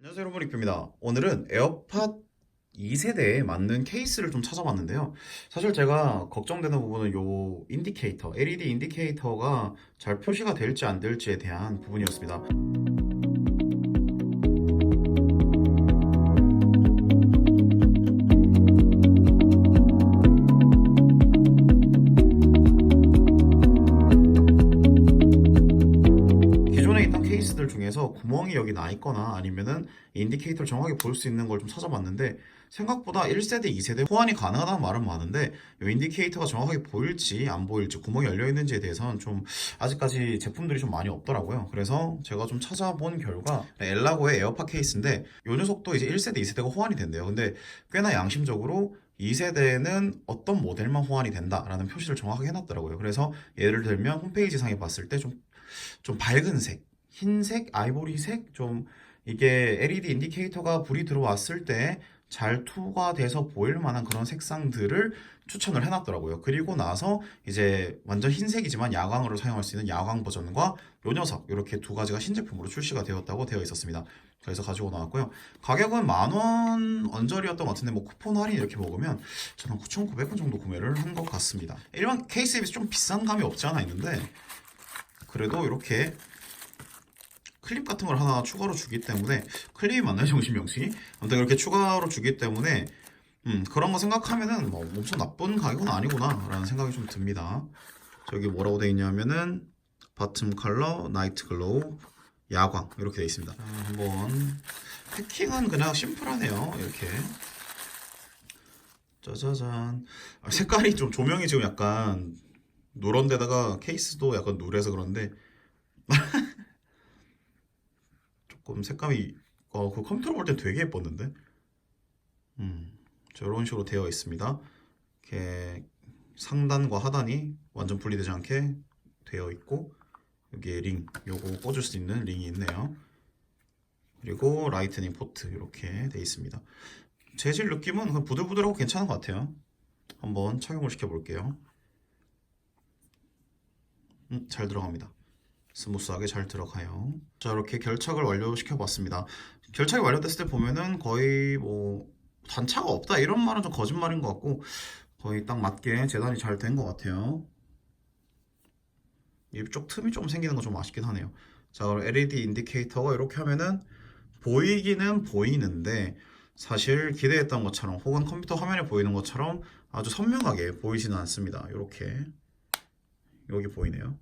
안녕하세요 여러분 리뷰입니다. 오늘은 에어팟 2세대에 맞는 케이스를 좀 찾아봤는데요. 사실 제가 걱정되는 부분은 요 인디케이터 LED 인디케이터가 잘 표시가 될지 안 될지에 대한 부분이었습니다 중에서 구멍이 여기 나 있거나 아니면은 인디케이터를 정확하게 볼 수 있는 걸 좀 찾아봤는데 생각보다 1세대, 2세대 호환이 가능하다는 말은 많은데 이 인디케이터가 정확하게 보일지 안 보일지 구멍이 열려 있는지에 대해서는 좀 아직까지 제품들이 좀 많이 없더라고요. 그래서 제가 좀 찾아본 결과 엘라고의 에어팟 케이스인데 이 녀석도 이제 1세대, 2세대가 호환이 된대요. 근데 꽤나 양심적으로 2세대는 어떤 모델만 호환이 된다라는 표시를 정확하게 해놨더라고요. 그래서 예를 들면 홈페이지 상에 봤을 때 좀 좀 밝은 색, 흰색, 아이보리색, 좀 이게 LED 인디케이터가 불이 들어왔을 때 잘 투과 돼서 보일 만한 그런 색상들을 추천을 해놨더라고요. 그리고 나서 이제 완전 흰색이지만 야광으로 사용할 수 있는 야광 버전과 요 녀석 이렇게 두 가지가 신제품으로 출시가 되었다고 되어 있었습니다. 그래서 가지고 나왔고요. 가격은 만원 언저리였던 것 같은데 뭐 쿠폰 할인 이렇게 먹으면 저는 9,900원 정도 구매를 한 것 같습니다. 일반 케이스에 비해서 좀 비싼 감이 없지 않아 있는데 그래도 이렇게 클립 같은 걸 하나 추가로 주기 때문에 클립이 맞나요 정신병씨? 아무튼 이렇게 추가로 주기 때문에 음, 그런 거 생각하면은 뭐 엄청 나쁜 가격은 아니구나 라는 생각이 좀 듭니다. 저기 뭐라고 돼 있냐면은 바텀 컬러, 나이트 글로우, 야광. 이렇게 돼 있습니다. 자, 한번. 패킹은 그냥 심플하네요. 이렇게. 짜자잔. 아, 색깔이 좀 조명이 지금 약간 노란 데다가 케이스도 약간 누래서 그런데 조금 색감이 어, 그 컴퓨터로 볼 땐 되게 예뻤는데? 음, 저런 식으로 되어 있습니다. 이렇게 상단과 하단이 완전 분리되지 않게 되어 있고 여기에 링 요거 꽂을 수 있는 링이 있네요. 그리고 라이트닝 포트 이렇게 되어 있습니다. 재질 느낌은 부들부들하고 괜찮은 것 같아요. 한번 착용을 시켜 볼게요. 음, 잘 들어갑니다. 스무스하게 잘 들어가요. 자, 이렇게 결착을 완료시켜 봤습니다. 결착이 완료됐을 때 보면은 거의 뭐 단차가 없다 이런 말은 좀 거짓말인 것 같고 거의 딱 맞게 재단이 잘 된 것 같아요. 이쪽 틈이 좀 생기는 건 좀 아쉽긴 하네요. 자, 그럼 LED 인디케이터가 이렇게 하면은 보이기는 보이는데 사실 기대했던 것처럼 혹은 컴퓨터 화면에 보이는 것처럼 아주 선명하게 보이지는 않습니다. 이렇게 여기 보이네요.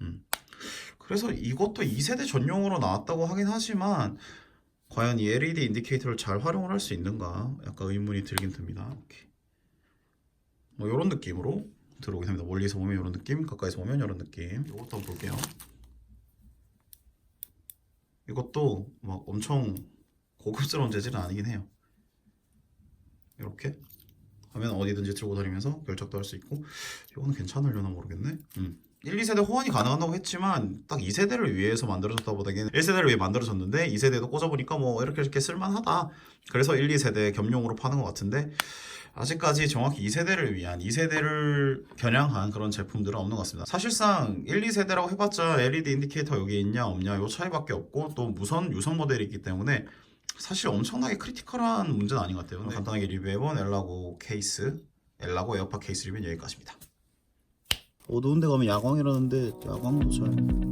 음. 그래서 이것도 2세대 전용으로 나왔다고 하긴 하지만 과연 이 LED 인디케이터를 잘 활용을 할 수 있는가 약간 의문이 들긴 듭니다. 이렇게. 뭐 이런 느낌으로 들어오게 됩니다. 멀리서 보면 이런 느낌, 가까이서 보면 이런 느낌. 이것도 한번 볼게요. 이것도 막 엄청 고급스러운 재질은 아니긴 해요. 이렇게 하면 어디든지 들고 다니면서 결착도 할 수 있고 이거는 괜찮으려나 모르겠네. 음. 1, 2세대 호환이 가능하다고 했지만 딱 2세대를 위해서 만들어졌다 보다기는 1세대를 위해 만들어졌는데 2세대도 꽂아보니까 뭐 이렇게 이렇게 쓸만하다. 그래서 1, 2세대 겸용으로 파는 것 같은데 아직까지 정확히 2세대를 위한 2세대를 겨냥한 그런 제품들은 없는 것 같습니다. 사실상 1, 2세대라고 해봤자 LED 인디케이터 여기 있냐 없냐 요 차이밖에 없고 또 무선 유선 모델이 있기 때문에 사실 엄청나게 크리티컬한 문제는 아닌 것 같아요. 간단하게 리뷰해본 엘라고 케이스, 엘라고 에어팟 케이스 리뷰는 여기까지입니다. 어두운 데 가면 야광이라는데 야광도 잘